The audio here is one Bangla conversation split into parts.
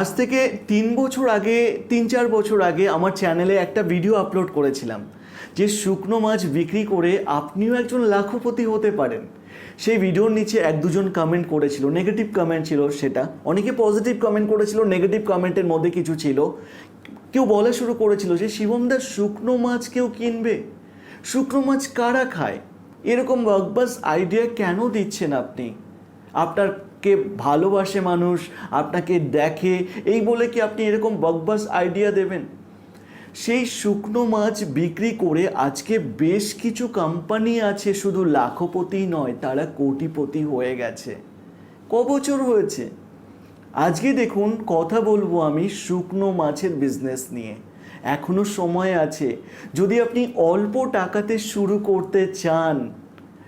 আজ থেকে তিন বছর আগে, তিন চার বছর আগে আমার চ্যানেলে একটা ভিডিও আপলোড করেছিলাম, যে শুকনো মাছ বিক্রি করে আপনিও একজন লাখপতি হতে পারেন। সেই ভিডিওর নিচে এক দুজন কমেন্ট করেছিল নেগেটিভ কমেন্ট ছিল সেটা। অনেকে পজিটিভ কমেন্ট করেছিল নেগেটিভ কমেন্টের মধ্যে কিছু ছিল। কেউ বলা শুরু করেছিল যে, শিবমদা, শুকনো মাছ কেউ কিনবে? শুকনো মাছ কারা খায়? এরকম বকবাস আইডিয়া কেন দিচ্ছেন আপনি? আপনাকে ভালোবাসে মানুষ, আপনাকে দেখে, এই বলে কি আপনি এরকম বকবাস আইডিয়া দেবেন? সেই শুকনো মাছ বিক্রি করে আজকে বেশ কিছু কোম্পানি আছে, শুধু লাখপতি নয়, তারা কোটিপতি হয়ে গেছে। ক বছর হয়েছে? আজকে দেখুন, কথা বলব আমি শুকনো মাছের বিজনেস নিয়ে। এখনও সময় আছে। যদি আপনি অল্প টাকাতে শুরু করতে চান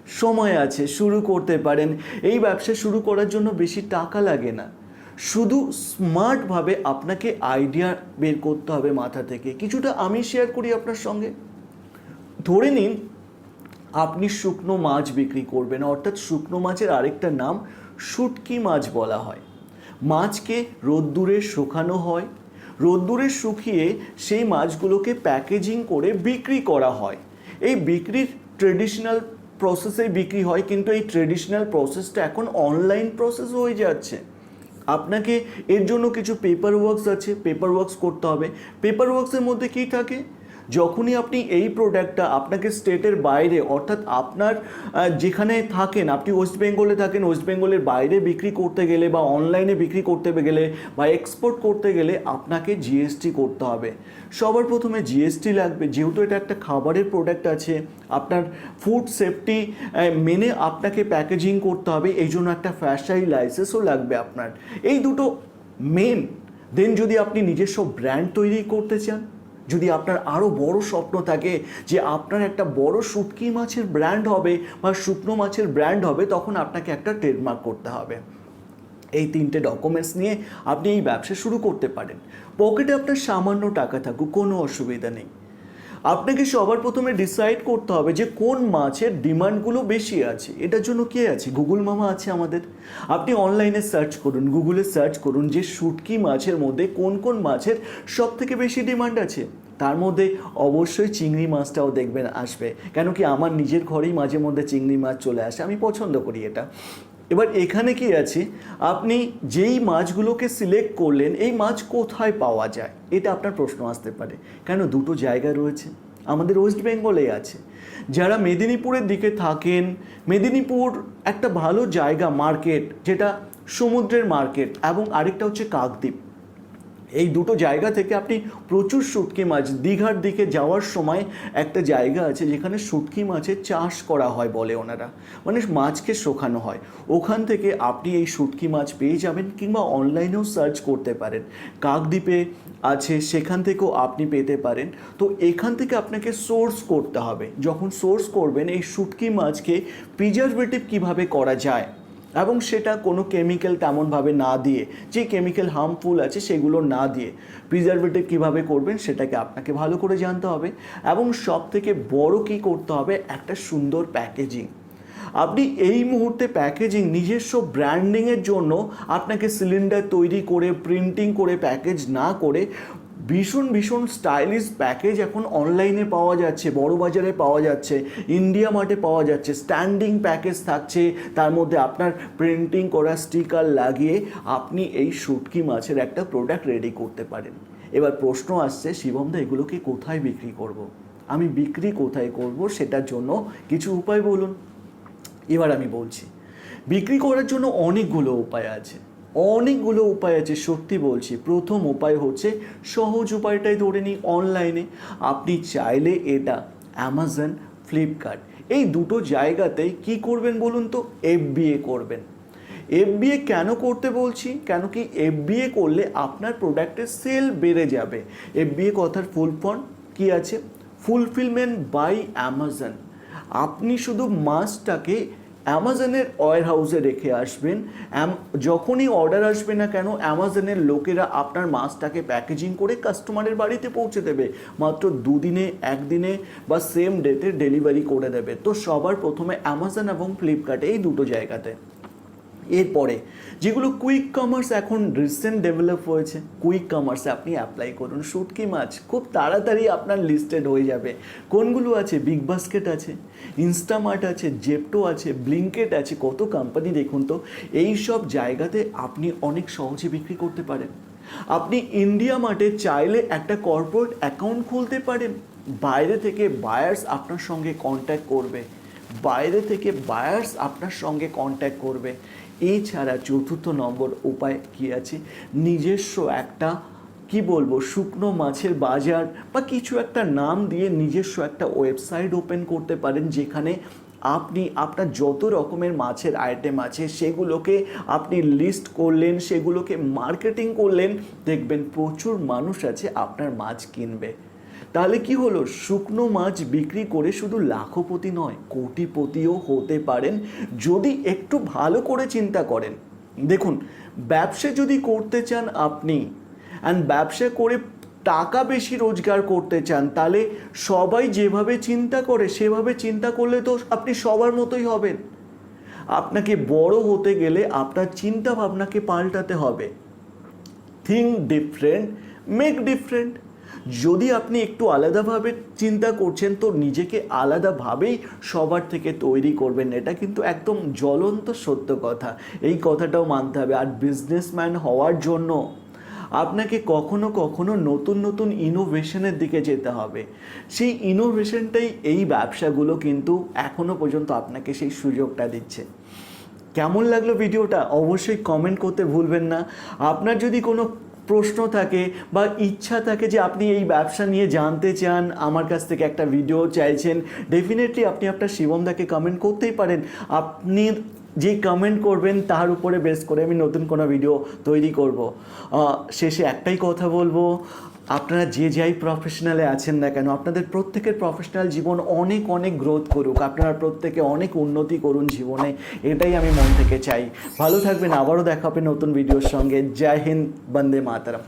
সময় আছে, শুরু করতে পারেন। এই ব্যবসা শুরু করার জন্য বেশি টাকা লাগে না। শুধু স্মার্টভাবে আপনাকে আইডিয়া বের করতে হবে মাথা থেকে। কিছুটা আমি শেয়ার করি আপনার সঙ্গে। ধরে নিন, আপনি শুকনো মাছ বিক্রি করবেন, অর্থাৎ শুকনো মাছের আরেকটা নাম শুটকি মাছ বলা হয়। মাছকে রোদ্দুরে শুকানো হয়। রোদ্দুরে শুকিয়ে সেই মাছগুলোকে প্যাকেজিং করে বিক্রি করা হয়। এই বিক্রির ট্রেডিশনাল প্রসেসে বিক্রি হয়, কিন্তু এই ট্রেডিশনাল প্রসেসটা এখন অনলাইন প্রসেস হয়ে যাচ্ছে। আপনাকে এর জন্য কিছু পেপার ওয়ার্কস আছে পেপার ওয়ার্কস করতে হবে। পেপার ওয়ার্কসের মধ্যে কী থাকে? যখনই আপনি এই প্রোডাক্টটা আপনাকে স্টেটের বাইরে, অর্থাৎ আপনার যেখানে থাকেন, আপনি ওয়েস্ট বেঙ্গলে থাকেন ওয়েস্ট বেঙ্গলের বাইরে বিক্রি করতে গেলে বা অনলাইনে বিক্রি করতে গেলে বা এক্সপোর্ট করতে গেলে আপনাকে জিএসটি করতে হবে। সবার প্রথমে জিএসটি লাগবে। যেহেতু এটা একটা খাবারের প্রোডাক্ট আছে, আপনার ফুড সেফটি মেনে আপনাকে প্যাকেজিং করতে হবে, এই জন্য একটা ফ্যাশাই লাইসেন্সও লাগবে আপনার। এই দুটো মেন দেন যদি আপনি নিজস্ব ব্র্যান্ড তৈরি করতে চান যদি আপনার আরও বড় স্বপ্ন থাকে যে আপনার একটা বড় শুটকি মাছের ব্র্যান্ড হবে বা শুকনো মাছের ব্র্যান্ড হবে, তখন আপনাকে একটা ট্রেডমার্ক করতে হবে। এই তিনটে ডকুমেন্টস নিয়ে আপনি এই ব্যবসা শুরু করতে পারেন। পকেটে আপনার সামান্য টাকা থাকুক, কোনো অসুবিধা নেই। আপনাকে সবার প্রথমে ডিসাইড করতে হবে যে কোন মাছের ডিমান্ডগুলো বেশি আছে। এটার জন্য কে আছে? গুগল মামা আছে আমাদের। আপনি অনলাইনে সার্চ করুন, গুগলে সার্চ করুন যে শুটকি মাছের মধ্যে কোন কোন মাছের সব থেকে বেশি ডিমান্ড আছে। তার মধ্যে অবশ্যই চিংড়ি মাছটাও দেখবেন আসবে। কেন কি আমার নিজের ঘরেই মাঝে মধ্যে চিংড়ি মাছ চলে আসে। আমি পছন্দ করি এটা। এবার এখানে কি আছে? আপনি যেই মাছগুলোকে সিলেক্ট করলেন, এই মাছ কোথায় পাওয়া যায়? এটা আপনার প্রশ্ন আসতে পারে। কেন? দুটো জায়গা রয়েছে। আমাদের ওয়েস্ট বেঙ্গলে আছে। যারা মেদিনীপুরের দিকে থাকেন, মেদিনীপুর একটা ভালো জায়গা মার্কেট যেটা সমুদ্রের মার্কেট এবং আরেকটা হচ্ছে কাকদ্বীপ। এই দুটো জায়গা থেকে আপনি প্রচুর শুটকি মাছ, দীঘার দিকে যাওয়ার সময় একটা জায়গা আছে যেখানে শুটকি মাছের চাষ করা হয় বলে ওনারা। মানে মাছকে শোকানো হয়। ওখান থেকে আপনি এই শুটকি মাছ পেয়ে যাবেন কিংবা অনলাইনেও সার্চ করতে পারেন। কাকদ্বীপে আছে, সেখান থেকেও আপনি পেতে পারেন। তো এখান থেকে আপনাকে সোর্স করতে হবে। যখন সোর্স করবেন এই শুটকি মাছকে প্রিজারভেটিভ কীভাবে করা যায় এবং সেটা কোনো কেমিক্যাল তেমনভাবে না দিয়ে, যে কেমিক্যাল হার্মফুল আছে সেগুলো না দিয়ে প্রিজারভেটিভ কীভাবে করবেন সেটাকে আপনাকে ভালো করে জানতে হবে এবং সব থেকে বড় কী করতে হবে? একটা সুন্দর প্যাকেজিং আপনি এই মুহূর্তে প্যাকেজিং নিজস্ব ব্র্যান্ডিংয়ের জন্য আপনাকে সিলিন্ডার তৈরি করে প্রিন্টিং করে প্যাকেজ না করে ভীষণ ভীষণ স্টাইলিশ প্যাকেজ এখন অনলাইনে পাওয়া যাচ্ছে, বড় বাজারে পাওয়া যাচ্ছে ইন্ডিয়া মার্টে পাওয়া যাচ্ছে স্ট্যান্ডিং প্যাকেজ থাকছে, তার মধ্যে আপনার প্রিন্টিং করা স্টিকার লাগিয়ে আপনি এই শুটকি মাছের একটা প্রোডাক্ট রেডি করতে পারেন। এবার প্রশ্ন আসছে শিবমদা এগুলোকে কোথায় বিক্রি করব। আমি বিক্রি কোথায় করব সেটার জন্য কিছু উপায় বলুন? এবার আমি বলছি, বিক্রি করার জন্য অনেকগুলো উপায় আছে। অনেকগুলো উপায় আছে, সত্যি বলছি। প্রথম উপায় হচ্ছে, সহজ উপায়টাই ধরে নিই অনলাইনে আপনি চাইলে এটা অ্যামাজন ফ্লিপকার্ট এই দুটো জায়গাতেই কি করবেন বলুন তো? এফবিএ করবেন। এফবিএ কেন করতে বলছি? কেন কি এফবিএ করলে আপনার প্রোডাক্টের সেল বেড়ে যাবে। এফবিএ কথার ফুল ফর্ম কী আছে? ফুলফিলমেন্ট বাই অ্যামাজন আপনি শুধু মাছটাকে অ্যামাজনের ওয়ার হাউসে রেখে আসবেন। যখনই অর্ডার আসবে না কেন, অ্যামাজনের লোকেরা আপনার মাছটাকে প্যাকেজিং করে কাস্টমারের বাড়িতে পৌঁছে দেবে। মাত্র দুদিনে, একদিনে বা সেম ডেতে ডেলিভারি করে দেবে। তো সবার প্রথমে অ্যামাজন এবং ফ্লিপকার্ট এই দুটো জায়গাতে। এরপরে, যেগুলো কুইক কমার্স এখন রিসেন্ট ডেভেলপ হয়েছে কুইক কমার্সে আপনি অ্যাপ্লাই করুন। শুটকি মাছ খুব তাড়াতাড়ি আপনার লিস্টেড হয়ে যাবে। কোনগুলো আছে? বিগ বাস্কেট আছে ইনস্টামার্ট আছে জেপটো আছে ব্লিঙ্কেট আছে, কত কোম্পানি দেখুন তো, এই সব জায়গাতে আপনি অনেক সহজে বিক্রি করতে পারেন। আপনি ইন্ডিয়া মার্টে চাইলে একটা কর্পোরেট অ্যাকাউন্ট খুলতে পারেন। বাইরে থেকে বায়ার্স আপনার সঙ্গে কন্ট্যাক্ট করবে। বাইরে থেকে বায়ার্স আপনার সঙ্গে কন্ট্যাক্ট করবে। এছাড়া চতুর্থ নম্বর উপায় কি আছে? নিজস্ব একটা, কি বলব, শুকনো মাছের বাজার বা কিছু একটা নাম দিয়ে নিজস্ব একটা ওয়েবসাইট ওপেন করতে পারেন, যেখানে আপনি আপনার যত রকমের মাছের আইটেম আছে, সেগুলোকে আপনি লিস্ট করলেন, সেগুলোকে মার্কেটিং করলেন, দেখবেন প্রচুর মানুষ আছে আপনার মাছ কিনবে। তাহলে কি হলো? শুকনো মাছ বিক্রি করে শুধু লাখপতি নয়, কোটিপতিও হতে পারেন যদি একটু ভালো করে চিন্তা করেন। দেখুন, ব্যবসা যদি করতে চান আপনি অ্যান্ড ব্যবসা করে টাকা বেশি রোজগার করতে চান, তাহলে সবাই যেভাবে চিন্তা করে, সেভাবে চিন্তা করলে তো আপনি সবার মতোই হবেন। আপনাকে বড় হতে গেলে আপনার চিন্তা ভাবনাকে পাল্টাতে হবে। থিঙ্ক ডিফারেন্ট মেক ডিফারেন্ট যদি আপনি একটু আলাদাভাবে চিন্তা করছেন, তো নিজেকে আলাদাভাবেই সবার থেকে তৈরি করবেন। এটা কিন্তু একদম জ্বলন্ত সত্য কথা। এই কথাটাও মানতে হবে। আর বিজনেসম্যান হওয়ার জন্য আপনাকে কখনো কখনো নতুন নতুন ইনোভেশনের দিকে যেতে হবে। সেই ইনোভেশনটাই এই ব্যবসাগুলো কিন্তু এখনও পর্যন্ত আপনাকে সেই সুযোগটা দিচ্ছে। কেমন লাগল ভিডিওটা? অবশ্যই কমেন্ট করতে ভুলবেন না। আপনার যদি কোনো প্রশ্ন থাকে বা ইচ্ছা থাকে যে আপনি এই ব্যবসা নিয়ে জানতে চান, আমার কাছ থেকে একটা ভিডিও চাইছেন ডেফিনেটলি আপনি আপনার শিবমদাকে কমেন্ট করতেই পারেন। আপনি যে কমেন্ট করবেন, তার উপরে বেস করে আমি নতুন কোনো ভিডিও তৈরি করব। শেষে একটাই কথা বলব আপনারা যে যাই প্রফেশনালে আছেন না কেন, আপনাদের প্রত্যেকের প্রফেশনাল জীবন অনেক অনেক গ্রোথ করুক। আপনারা প্রত্যেকে অনেক উন্নতি করুন জীবনে, এটাই আমি মন থেকে চাই। ভালো থাকবেন, আবারও দেখাবেন নতুন ভিডিওর সঙ্গে। জয় হিন্দ, বন্দে মাতারাম।